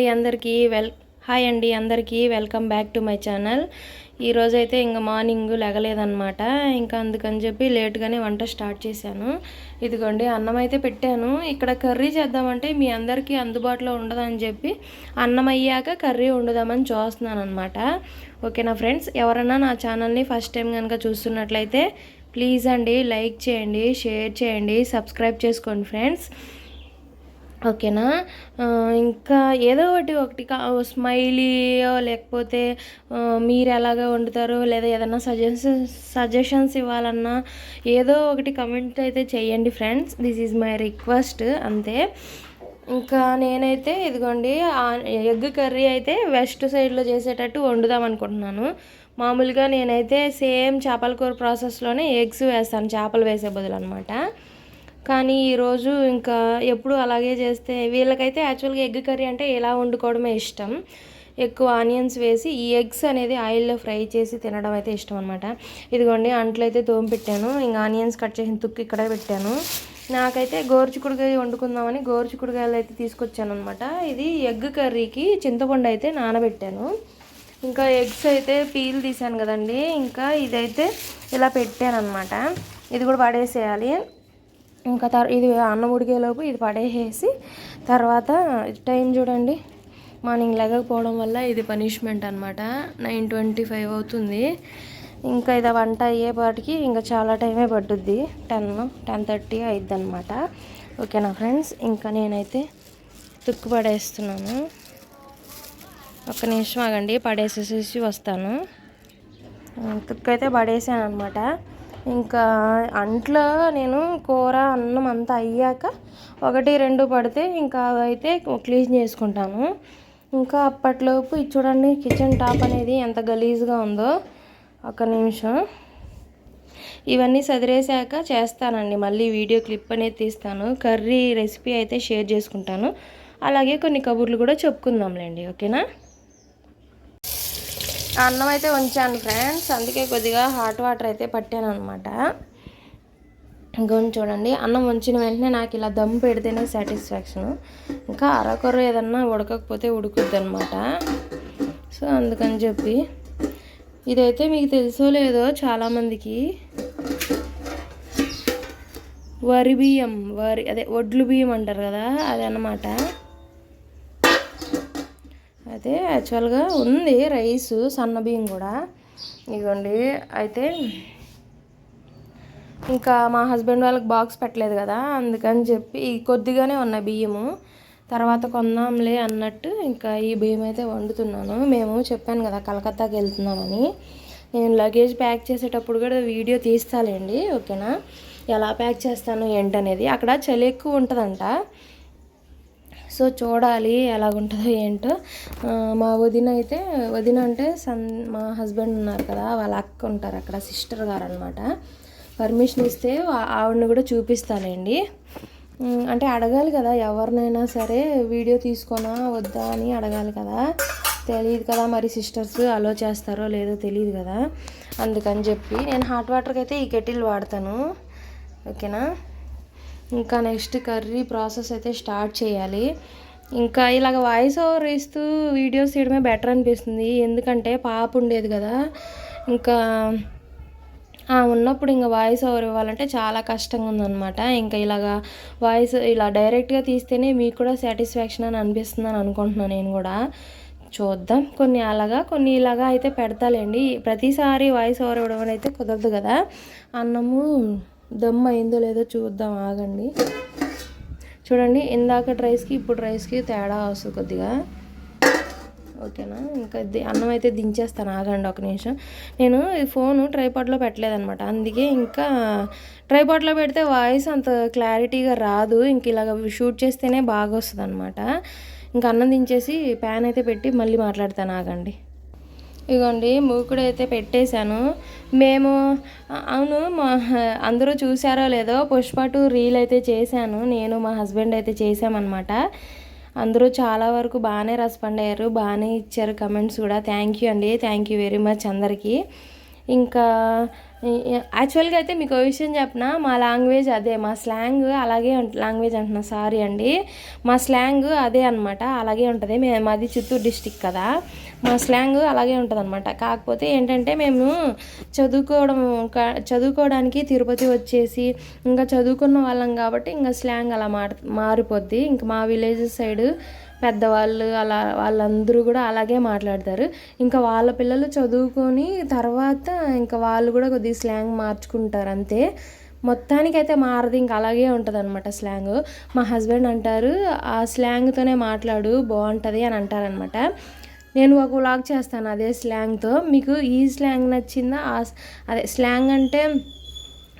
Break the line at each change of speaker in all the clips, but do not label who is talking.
అండి అందరికీ well hi అండి అందరికీ welcome back to my channel. ఈరోజైతే ఇంకా మార్నింగ్ లెగలేదన్నమాట. ఇంకా అందుకని చెప్పి లేట్గానే వంట స్టార్ట్ చేశాను. ఇదిగోండి అన్నం అయితే పెట్టాను. ఇక్కడ కర్రీ చేద్దామంటే మీ అందరికీ అందుబాటులో ఉండదని చెప్పి అన్నం అయ్యాక కర్రీ వండుదామని చూస్తున్నాను అనమాట ఓకేనా ఫ్రెండ్స్? ఎవరైనా నా ఛానల్ని ఫస్ట్ టైం కనుక చూస్తున్నట్లయితే ప్లీజ్ అండి లైక్ చేయండి షేర్ చేయండి సబ్స్క్రైబ్ చేసుకోండి ఫ్రెండ్స్. ఓకేనా? ఇంకా ఏదో ఒకటి ఒకటి స్మైలీయో లేకపోతే మీరు ఎలాగ వండుతారో లేదా ఏదైనా సజెషన్స్ సజెషన్స్ ఇవ్వాలన్నా ఏదో ఒకటి కమెంట్ అయితే చేయండి friends. This is my request అంతే. ఇంకా నేనైతే ఇదిగోండి ఎగ్ కర్రీ అయితే వెస్ట్ సైడ్లో చేసేటట్టు వండుదాం అనుకుంటున్నాను. మామూలుగా నేనైతే సేమ్ చేపల కూర ప్రాసెస్లోనే ఎగ్స్ వేస్తాను చేపలు వేసే బదులు అనమాట కానీ ఈరోజు ఇంకా ఎప్పుడు అలాగే చేస్తే వీళ్ళకైతే యాక్చువల్గా ఎగ్ కర్రీ అంటే ఇలా వండుకోవడమే ఇష్టం. ఎక్కువ ఆనియన్స్ వేసి ఈ ఎగ్స్ అనేది ఆయిల్లో ఫ్రై చేసి తినడం అయితే ఇష్టం అనమాట ఇదిగోండి అంట్లో అయితే తోమి పెట్టాను. ఇంకా ఆనియన్స్ కట్ చేసిన తుక్కు ఇక్కడే పెట్టాను. నాకైతే గోరుచిక్కుడుకాయ వండుకుందామని గోరుచిక్కుడుకాయలు అయితే తీసుకొచ్చాను అనమాట ఇది ఎగ్ కర్రీకి చింతపండు అయితే నానబెట్టాను. ఇంకా ఎగ్స్ అయితే పీల్ తీసాను కదండి. ఇంకా ఇదైతే ఇలా పెట్టాను అనమాట ఇది కూడా పడేసేయాలి. ఇంకా తర్వాత ఇది అన్నం ఉడికేలోపు ఇది పడేసేసి తర్వాత టైం చూడండి. మార్నింగ్ లెగకపోవడం వల్ల ఇది పనిష్మెంట్ అనమాట నైన్ ట్వంటీ ఫైవ్ అవుతుంది. ఇంకా ఇది వంట అయ్యేపాటికి ఇంకా చాలా టైమే పట్టుద్ది టెన్ టెన్ థర్టీ అయిద్ది అనమాట ఓకేనా ఫ్రెండ్స్? ఇంకా నేనైతే తుక్కు పడేస్తున్నాను. ఒక్క నిమిషం ఆగండి పడేసేసేసి వస్తాను. తుక్కు అయితే పడేసాను అనమాట ఇంకా అంట్లో నేను కూర అన్నం అంతా అయ్యాక ఒకటి రెండు పడితే ఇంకా అవైతే క్లీన్ చేసుకుంటాను. ఇంకా అప్పట్లోపు ఇది చూడండి కిచెన్ టాప్ అనేది ఎంత గలీజ్గా ఉందో. ఒక నిమిషం. ఇవన్నీ సదిరేసాక చేస్తానండి. మళ్ళీ వీడియో క్లిప్ అనేది తీస్తాను. కర్రీ రెసిపీ అయితే షేర్ చేసుకుంటాను. అలాగే కొన్ని కబుర్లు కూడా చెప్పుకుందాంలేండి ఓకేనా? అన్నం అయితే ఉంచాను ఫ్రెండ్స్. అందుకే కొద్దిగా హాట్ వాటర్ అయితే పట్టాను అనమాట ఇంకొని చూడండి. అన్నం ఉంచిన వెంటనే నాకు ఇలా దమ్ పెడితేనే సాటిస్ఫాక్షన్. ఇంకా అరకొర ఏదన్నా ఉడకకపోతే ఉడుకుద్ది అనమాట సో అందుకని చెప్పి. ఇదైతే మీకు తెలుసో లేదో చాలామందికి వరి బియ్యం వరి అదే వడ్లు బియ్యం అంటారు కదా అది అనమాట అయితే యాక్చువల్గా ఉంది రైస్ సన్న బియ్యం కూడా. ఇదిగోండి అయితే ఇంకా మా హస్బెండ్ వాళ్ళకి బాక్స్ పెట్టలేదు కదా అందుకని చెప్పి కొద్దిగానే ఉన్నాయి బియ్యము. తర్వాత కొందాంలే అన్నట్టు ఇంకా ఈ బియ్యం అయితే వండుతున్నాను. మేము చెప్పాను కదా కలకత్తాకి వెళ్తున్నామని. నేను లగేజ్ ప్యాక్ చేసేటప్పుడు కూడా వీడియో తీస్తాలేండి ఓకేనా? ఎలా ప్యాక్ చేస్తాను ఏంటనేది. అక్కడ చలి ఎక్కువ ఉంటుందంట. సో చూడాలి ఎలాగుంటుందో ఏంటో. మా వదిన అయితే వదిన అంటే సన్ మా హస్బెండ్ ఉన్నారు కదా వాళ్ళ అక్క ఉంటారు అక్కడ సిస్టర్ గారు అనమాట పర్మిషన్ ఇస్తే ఆవిడని కూడా చూపిస్తానండి. అంటే అడగాలి కదా ఎవరినైనా సరే వీడియో తీసుకోనా వద్దా అని అడగాలి కదా. తెలియదు కదా మరి సిస్టర్స్ అలో చేస్తారో లేదో తెలియదు కదా. అందుకని చెప్పి నేను హాట్ వాటర్కి అయితే ఈ కెటిల్ వాడతాను. ఓకేనా? ఇంకా నెక్స్ట్ కర్రీ ప్రాసెస్ అయితే స్టార్ట్ చేయాలి. ఇంకా ఇలాగ వాయిస్ ఓవర్ ఇస్తూ వీడియోస్ తీయడమే బెటర్ అనిపిస్తుంది. ఎందుకంటే పాప ఉండేది కదా. ఇంకా ఆ, ఉన్నప్పుడు ఇంకా వాయిస్ ఓవర్ ఇవ్వాలంటే చాలా కష్టంగా ఉందన్నమాట. ఇంకా ఇలాగా వాయిస్ ఇలా డైరెక్ట్గా తీస్తేనే మీకు కూడా సాటిస్ఫాక్షన్ అని అనిపిస్తుంది అని అనుకుంటున్నాను నేను కూడా. చూద్దాం. కొన్ని అలాగా కొన్ని ఇలాగా అయితే పెడతాలేండి. ప్రతిసారి వాయిస్ ఓవర్ ఇవ్వడం అయితే కుదరదు కదా. అన్నము దమ్ అయిందో లేదో చూద్దాం ఆగండి. చూడండి ఇందాక రైస్కి ఇప్పుడు రైస్కి తేడా వస్తుంది కొద్దిగా. ఓకేనా? ఇంకా అన్నం అయితే దించేస్తాను ఆగండి ఒక నిమిషం. నేను ఈ ఫోను ట్రైపాడ్లో పెట్టలేదనమాట అందుకే ఇంకా ట్రైపాడ్లో పెడితే వాయిస్ అంత క్లారిటీగా రాదు. ఇంక ఇలాగ షూట్ చేస్తేనే బాగా వస్తుంది అనమాట ఇంకా అన్నం దించేసి ప్యాన్ అయితే పెట్టి మళ్ళీ మాట్లాడతాను ఆగండి. ఇదిగోండి మూకుడు అయితే పెట్టేశాను. మేము అవును మా అందరూ చూసారో లేదో పుష్ప టూ రీల్ అయితే చేశాను. నేను మా హస్బెండ్ అయితే చేశామన్నమాట. అందరూ చాలా వరకు బాగానే రెస్పాండ్ అయ్యారు బాగానే ఇచ్చారు కమెంట్స్ కూడా. థ్యాంక్ యూ అండి థ్యాంక్ యూ వెరీ మచ్ అందరికీ. ఇంకా యాక్చువల్గా అయితే మీకు విషయం చెప్పిన? మా లాంగ్వేజ్ అదే మా స్లాంగ్ అలాగే లాంగ్వేజ్ అంటున్నా సారీ అండి. మా స్లాంగ్ అదే అనమాట అలాగే ఉంటుంది. మేము మాది చిత్తూరు డిస్టిక్ కదా. మా స్లాంగ్ అలాగే ఉంటుంది అనమాట కాకపోతే ఏంటంటే మేము చదువుకోవడం చదువుకోవడానికి తిరుపతి వచ్చేసి ఇంకా చదువుకున్న వాళ్ళం కాబట్టి ఇంకా స్లాంగ్ అలా మార్ మారిపోద్ది. ఇంకా మా విలేజ్ సైడ్ పెద్దవాళ్ళు అలా వాళ్ళందరూ కూడా అలాగే మాట్లాడతారు. ఇంకా వాళ్ళ పిల్లలు చదువుకొని తర్వాత ఇంకా వాళ్ళు కూడా కొద్దిగా స్లాంగ్ మార్చుకుంటారు అంతే. మొత్తానికైతే మారదు ఇంకా అలాగే ఉంటుంది అనమాట స్లాంగ్. మా హస్బెండ్ అంటారు ఆ స్లాంగ్తోనే మాట్లాడు బాగుంటుంది అని అంటారనమాట నేను ఒక వ్లాగ్ చేస్తాను అదే స్లాంగ్తో మీకు ఈ స్లాంగ్ నచ్చిందా? ఆ అదే స్లాంగ్ అంటే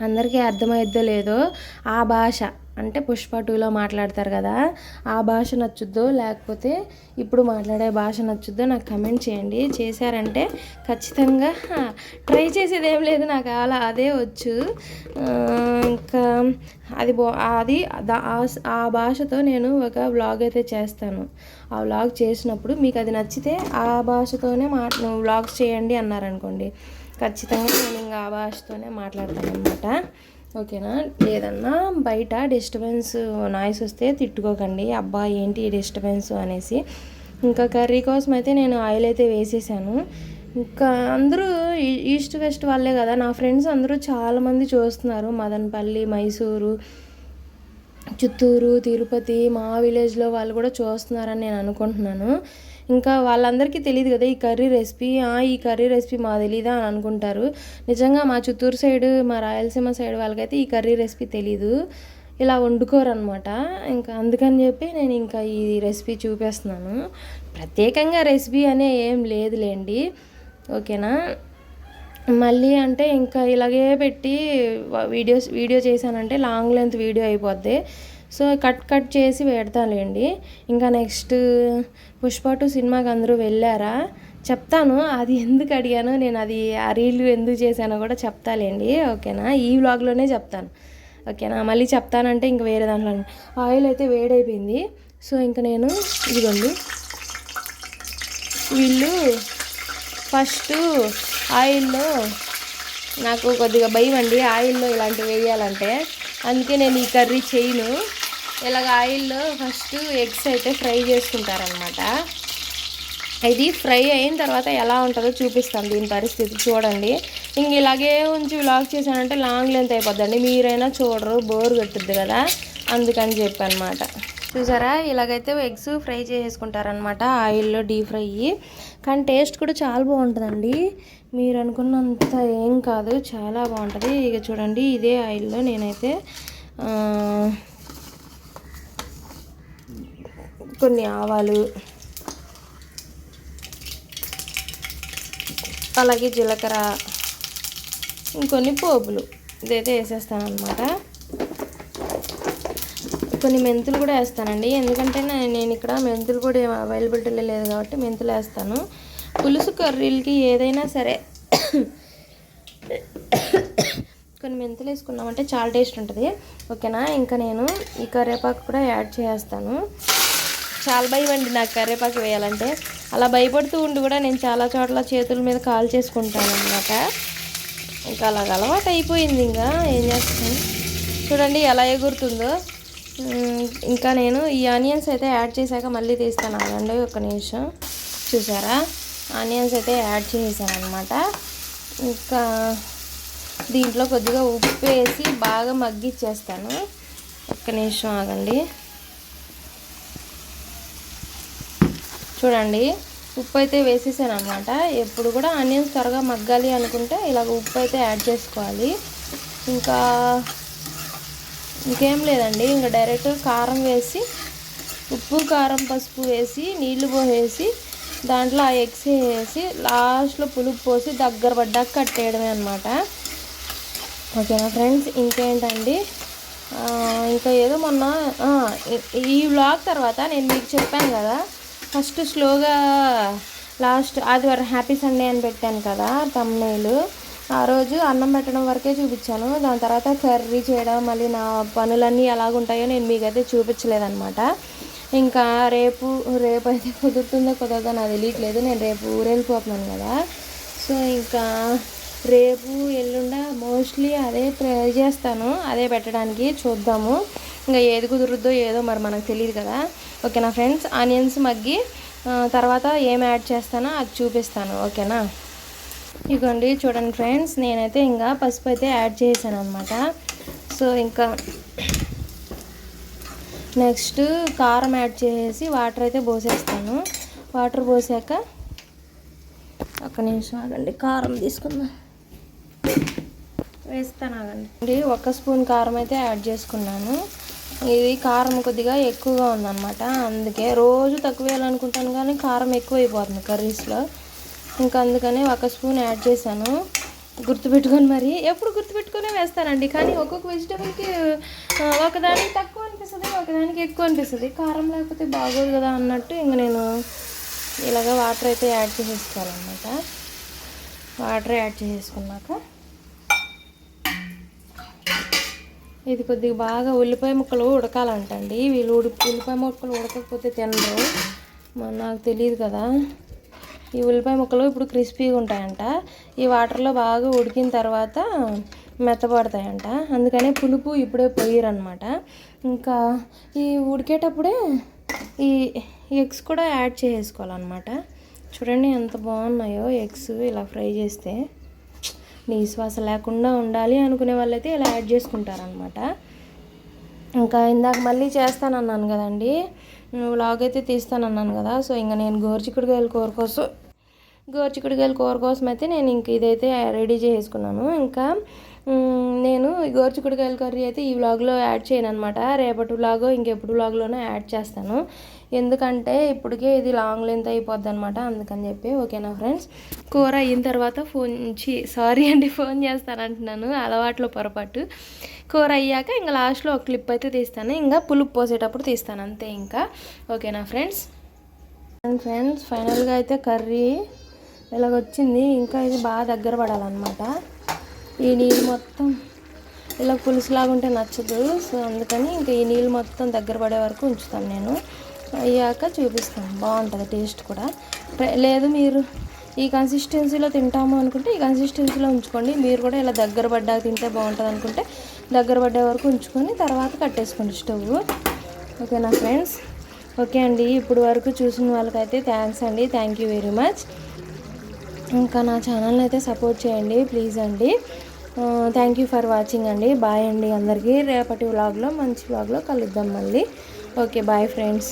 అందరికీ అర్థమైద్దో లేదో ఆ భాష. అంటే పుష్ప టూలో మాట్లాడతారు కదా ఆ భాష నచ్చుద్దో లేకపోతే ఇప్పుడు మాట్లాడే భాష నచ్చుద్దో నాకు కమెంట్ చేయండి. చేశారంటే ఖచ్చితంగా ట్రై చేసేది ఏం లేదు నాకు అలా అదే వచ్చు. ఇంకా అది అది దా- ఆ ఆ భాషతో నేను ఒక వ్లాగ్ అయితే చేస్తాను. ఆ వ్లాగ్ చేసినప్పుడు మీకు అది నచ్చితే ఆ భాషతోనే మా వ్లాగ్స్ చేయండి అన్నారనుకోండి. ఖచ్చితంగా నేను ఇంకా ఆ భాషతోనే మాట్లాడతాను అనమాట ఓకేనా? లేదన్నా బయట డిస్టర్బెన్స్ నాయిస్ వస్తే తిట్టుకోకండి. అబ్బా ఏంటి డిస్టర్బెన్స్ అనేసి. ఇంకా కర్రీ కోసం అయితే నేను ఆయిల్ అయితే వేసేసాను. ఇంకా అందరూ ఈ- ఈస్ట్ వెస్ట్ వాళ్ళే కదా. నా ఫ్రెండ్స్ అందరూ చాలామంది చూస్తున్నారు. మదనపల్లి మైసూరు చిత్తూరు తిరుపతి మా విలేజ్లో వాళ్ళు కూడా చూస్తున్నారని నేను అనుకుంటున్నాను. ఇంకా వాళ్ళందరికీ తెలియదు కదా ఈ కర్రీ రెసిపీ. ఈ కర్రీ రెసిపీ మా తెలీదా అని అనుకుంటారు. నిజంగా మా చిత్తూరు సైడ్ మా రాయలసీమ సైడ్ వాళ్ళకైతే ఈ కర్రీ రెసిపీ తెలీదు. ఇలా వండుకోరు అనమాట ఇంకా అందుకని చెప్పి నేను ఇంకా ఈ రెసిపీ చూపిస్తున్నాను. ప్రత్యేకంగా రెసిపీ అనే ఏం లేదులేండి. ఓకేనా? మళ్ళీ అంటే ఇంకా ఇలాగే పెట్టి వీడియోస్ వీడియో చేశానంటే లాంగ్ లెంత్ వీడియో అయిపోద్ది. సో కట్ కట్ చేసి పెడతానులేండి. ఇంకా నెక్స్ట్ పుష్ప టూ సినిమాకి అందరూ వెళ్ళారా? చెప్తాను. అది ఎందుకు అడిగాను నేను అది ఆ రీల్ ఎందుకు చేశానో కూడా చెప్తాలేండి. ఓకేనా? ఈ వ్లాగ్లోనే చెప్తాను. ఓకేనా? మళ్ళీ చెప్తానంటే ఇంక వేరే దాంట్లో ఆయిల్ అయితే వేడైపోయింది. సో ఇంకా నేను ఇదిగోండి. వీళ్ళు ఫస్ట్ ఆయిల్లో నాకు కొద్దిగా భయం అండి. ఆయిల్లో ఇలాంటివి వేయాలంటే. అందుకే నేను ఈ కర్రీ చేయను. ఇలాగ ఆయిల్లో ఫస్ట్ ఎగ్స్ అయితే ఫ్రై చేసుకుంటారనమాట ఇది ఫ్రై అయిన తర్వాత ఎలా ఉంటుందో చూపిస్తాను దీని పరిస్థితి చూడండి. ఇంక ఇలాగే ఉంచి వ్లాగ్ చేశానంటే లాంగ్ లెంత్ అయిపోద్దండి. మీరైనా చూడరు బోర్ కొట్టుద్ది కదా. అందుకని చెప్పి అనమాట చూసారా? ఇలాగైతే ఎగ్స్ ఫ్రై చేసుకుంటారనమాట ఆయిల్లో డీప్ ఫ్రై కానీ టేస్ట్ కూడా చాలా బాగుంటుందండి. మీరు అనుకున్నంత ఏం కాదు చాలా బాగుంటుంది. ఇక చూడండి ఇదే ఆయిల్లో నేనైతే కొన్ని ఆవాలు అలాగే జీలకర్ర ఇంకొన్ని పోపులు. ఇదైతే వేసేస్తాను అనమాట కొన్ని మెంతులు కూడా వేస్తానండి. ఎందుకంటే నేను ఇక్కడ మెంతులు కూడా అవైలబిలిటీ లేదు కాబట్టి మెంతులు వేస్తాను. పులుసు కర్రీలకి ఏదైనా సరే కొన్ని మెంతులు వేసుకున్నామంటే చాలా టేస్ట్ ఉంటుంది. ఓకేనా? ఇంకా నేను ఈ కరివేపాకు కూడా యాడ్ చేస్తాను. చాలా భయం అండి నాకు కరివేపాకు వేయాలంటే. అలా భయపడుతూ ఉండి కూడా నేను చాలా చోట్ల చేతుల మీద కాల్ చేసుకుంటాను అనమాట ఇంకా అలాగ అలవాటు అయిపోయింది ఇంకా. ఏం చేస్తాను? చూడండి ఎలా ఎగురుతుందో. ఇంకా నేను ఈ ఆనియన్స్ అయితే యాడ్ చేశాక మళ్ళీ తీస్తాను. ఆగండి ఒక నిమిషం. చూసారా? ఆనియన్స్ అయితే యాడ్ చేసాను అనమాట ఇంకా దీంట్లో కొద్దిగా ఉప్పు వేసి బాగా మగ్గిచ్చేస్తాను. ఒక్క నిమిషం ఆగండి. చూడండి ఉప్పు అయితే వేసేసాను అనమాట ఎప్పుడు కూడా ఆనియన్స్ త్వరగా మగ్గాలి అనుకుంటే ఇలాగ ఉప్పు అయితే యాడ్ చేసుకోవాలి. ఇంకా ఇంకేం లేదండి. ఇంకా డైరెక్ట్ కారం వేసి ఉప్పు కారం పసుపు వేసి నీళ్ళు పోసేసి దాంట్లో ఆ ఎగ్స్ వేసి లాస్ట్లో పులుపు పోసి దగ్గర పడ్డాక కట్టేయడమే అనమాట ఓకేనా ఫ్రెండ్స్? ఇంకేంటండి? ఇంకా ఏదో మొన్న ఈ- ఈ వ్లాగ్ తర్వాత నేను మీకు చెప్పాను కదా ఫస్ట్ స్లోగా లాస్ట్ ఆదివారం హ్యాపీ సండే అని పెట్టాను కదా తమ్ముళ్ళు ఆ రోజు అన్నం పెట్టడం వరకే చూపించాను. దాని తర్వాత కర్రీ చేయడం మళ్ళీ నా పనులన్నీ ఎలాగుంటాయో నేను మీకైతే చూపించలేదన్నమాట. ఇంకా రేపు రేపు అయితే కుదురుతుందో కుదరదో నాకు తెలియట్లేదు. నేను రేపు ఊరెళ్ళిపోతున్నాను కదా. సో ఇంకా రేపు ఎల్లుండ మోస్ట్లీ అదే ట్రై చేస్తాను. అదే పెట్టడానికి చూద్దాము. ఇంకా ఏది కుదురుద్దో ఏదో మరి మనకు తెలియదు కదా. ఓకేనా ఫ్రెండ్స్? ఆనియన్స్ మగ్గి తర్వాత ఏం యాడ్ చేస్తానో అది చూపిస్తాను. ఓకేనా? ఇదిగోండి చూడండి ఫ్రెండ్స్ నేనైతే ఇంకా పసుపు అయితే యాడ్ చేశాను అనమాట సో ఇంకా నెక్స్ట్ కారం యాడ్ చేసేసి వాటర్ అయితే పోసేస్తాను. వాటర్ పోసాక ఒక్క నిమిషం ఆగండి కారం తీసుకుందాం. వేస్తాను ఆగండి. ఒక స్పూన్ కారం అయితే యాడ్ చేసుకున్నాను. ఇది కారం కొద్దిగా ఎక్కువగా ఉందన్నమాట. అందుకే రోజు తక్కువ వేయాలనుకుంటాను కానీ కారం ఎక్కువ అయిపోతుంది కర్రీస్లో. ఇంకా అందుకనే ఒక స్పూన్ యాడ్ చేశాను. గుర్తుపెట్టుకొని మరి ఎప్పుడు గుర్తుపెట్టుకునే వేస్తానండి కానీ ఒక్కొక్క వెజిటబుల్కి ఒకదానికి తక్కువ అనిపిస్తుంది ఒకదానికి ఎక్కువ అనిపిస్తుంది. కారం లేకపోతే బాగోదు కదా అన్నట్టు ఇంక నేను ఇలాగ వాటర్ అయితే యాడ్ చేసేసుకోవాలన్నమాట. వాటర్ యాడ్ చేసేసుకున్నాక ఇది కొద్దిగా బాగా ఉల్లిపాయ ముక్కలు ఉడకాలంటండి. వీళ్ళు ఉడి ఉల్లిపాయ ముక్కలు ఉడకకపోతే తినరు. మరి నాకు తెలియదు కదా. ఈ ఉల్లిపాయ ముక్కలు ఇప్పుడు క్రిస్పీగా ఉంటాయంట. ఈ వాటర్లో బాగా ఉడికిన తర్వాత మెత్తపడతాయంట అందుకనే పులుపు ఇప్పుడే పోయిరనమాట ఇంకా ఈ ఉడికేటప్పుడే ఈ ఎగ్స్ కూడా యాడ్ చేసుకోవాలన్నమాట చూడండి ఎంత బాగున్నాయో ఎగ్స్ ఇలా ఫ్రై చేస్తే. నీశ్వాస లేకుండా ఉండాలి అనుకునే వాళ్ళైతే ఇలా యాడ్ చేసుకుంటారనమాట ఇంకా ఇందాక మళ్ళీ చేస్తానన్నాను కదండి. వ్లాగ్ అయితే తీస్తానన్నాను కదా. సో ఇంకా నేను గోరుచిక్కుడుకాయల కూర కోసం గోరుచిక్కుడుకాయల కూర కోసం అయితే నేను ఇంక ఇదైతే రెడీ చేసుకున్నాను. ఇంకా నేను ఈ గోరుచిక్కుడుకాయల కర్రీ అయితే ఈ వ్లాగ్లో యాడ్ చేయను అనమాట రేపటి వ్లాగ్ ఇంకెప్పుడు వ్లాగ్లోనే యాడ్ చేస్తాను. ఎందుకంటే ఇప్పటికే ఇది లాంగ్ లెంత్ అయిపోద్ది అనమాట అందుకని చెప్పి ఓకేనా ఫ్రెండ్స్? కూర అయిన తర్వాత ఫోన్ సారీ అండి ఫోన్ చేస్తాను అంటున్నాను అలవాట్లో పొరపాటు. కూర అయ్యాక ఇంకా లాస్ట్లో ఒక క్లిప్ అయితే తీస్తాను. ఇంకా పులుపు పోసేటప్పుడు తీస్తాను అంతే ఇంకా. ఓకేనా ఫ్రెండ్స్? అండ్ ఫ్రెండ్స్ ఫైనల్గా అయితే కర్రీ ఇలాగొచ్చింది. ఇంకా ఇది బాగా దగ్గర పడాలన్నమాట. ఈ నీళ్ళు మొత్తం ఇలా పులుసులాగా ఉంటే నచ్చదు. సో అందుకని ఇంకా ఈ నీళ్ళు మొత్తం దగ్గర పడే వరకు ఉంచుతాను నేను. అయ్యాక చూపిస్తాను. బాగుంటుంది టేస్ట్ కూడా. లేదు మీరు ఈ కన్సిస్టెన్సీలో తింటాము అనుకుంటే ఈ కన్సిస్టెన్సీలో ఉంచుకోండి. మీరు కూడా ఇలా దగ్గర పడ్డాక తింటే బాగుంటుంది అనుకుంటే దగ్గర పడ్డే వరకు ఉంచుకొని తర్వాత కట్టేసుకోండి స్టవ్. ఓకేనా ఫ్రెండ్స్? ఓకే అండి. ఇప్పుడు వరకు చూసిన వాళ్ళకైతే థ్యాంక్స్ అండి. Thank you very much. ఇంకా నా ఛానల్ని అయితే సపోర్ట్ చేయండి ప్లీజ్ అండి. థ్యాంక్ యూ ఫర్ వాచింగ్ అండి. బాయ్ అండి అందరికీ. రేపటి వ్లాగ్లో మంచి వ్లాగ్లో కలుద్దాం మళ్ళీ. Okay bye friends